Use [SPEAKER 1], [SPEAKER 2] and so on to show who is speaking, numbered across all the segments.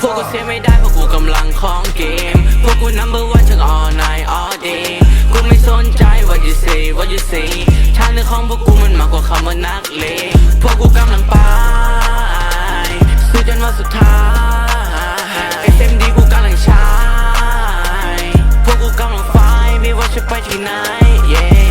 [SPEAKER 1] พวกกู
[SPEAKER 2] top.
[SPEAKER 1] เสียไม่ได้เพราะกูกำลังของเกม พวกกู number one ทั้ง all night all day กูไม่สนใจ what you say what you say ทางเดินของพวกกูมันมากกว่าคำว่านักเลงพวกกูกำลังไปสู้จนวันสุดท้าย ไปที่ไหน yeah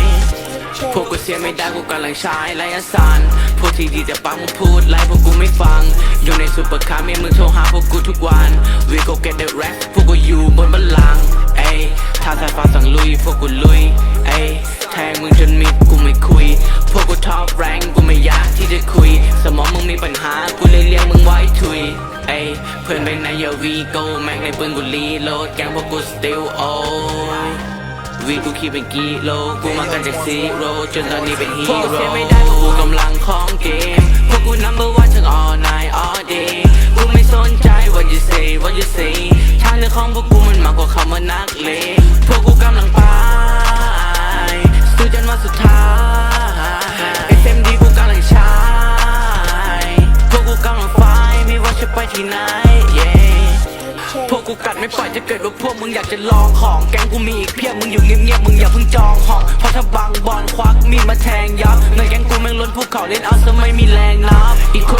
[SPEAKER 1] พวกกูเสียไม่ได้กูกำลังใช้ไลอาสันพวกที่ดีแต่ปากมึงพูดไล่พวกกูไม่ฟัง อยู่ในซูเปอร์คาร์มีมึงโทรหาพวกกูทุกวัน We go get the rap พวกกูอยู่บนบัลลังก์เอ้ยถ้าสายฟ้าสั่งลุยพวกกูลุยเอ้ยแทงมึงจนมิดกูไม่คุย พวกกูท็อปแรงกูไม่อยากที่จะคุย สมองมึงมีปัญหากูเลยเรียกมึงไว้ทุยเอ้ยเพื่อนไปไหนอย่าวีโก้แม็กในปืนกูรีโหลดแกงพวกกู still old วีกูคิดเป็นกิโลกูมากันจากซีโร่จนตอนนี้เป็นฮีโร่พวกกูเสียไม่ได้เพราะกูกำลังของเกมพวกกู number one ทั้ง all night all day กูไม่สนใจ what you say what you say ทางเดินของพวกกูมันมากกว่าคำว่านักเลงพวกกูกำลังไปสู้จนวันสุดท้าย SMD กูกำลังใช้พวกกูกำลังไฟไม่ว่าจะไปที่ไหน พวกกูกัดไม่ปล่อยจะเกิดว่าพวกมึงอยากจะลองของ แกงกูมีอีกเพียบมึงอยู่เงียบๆมึงอย่าเพิ่งจองห้อง เพราะถ้าบังบอลควักมีดมาแทงยับในแกงกูแม่งล้นภูเขาเล่นเอาซะไม่มีแรงนับอีกคน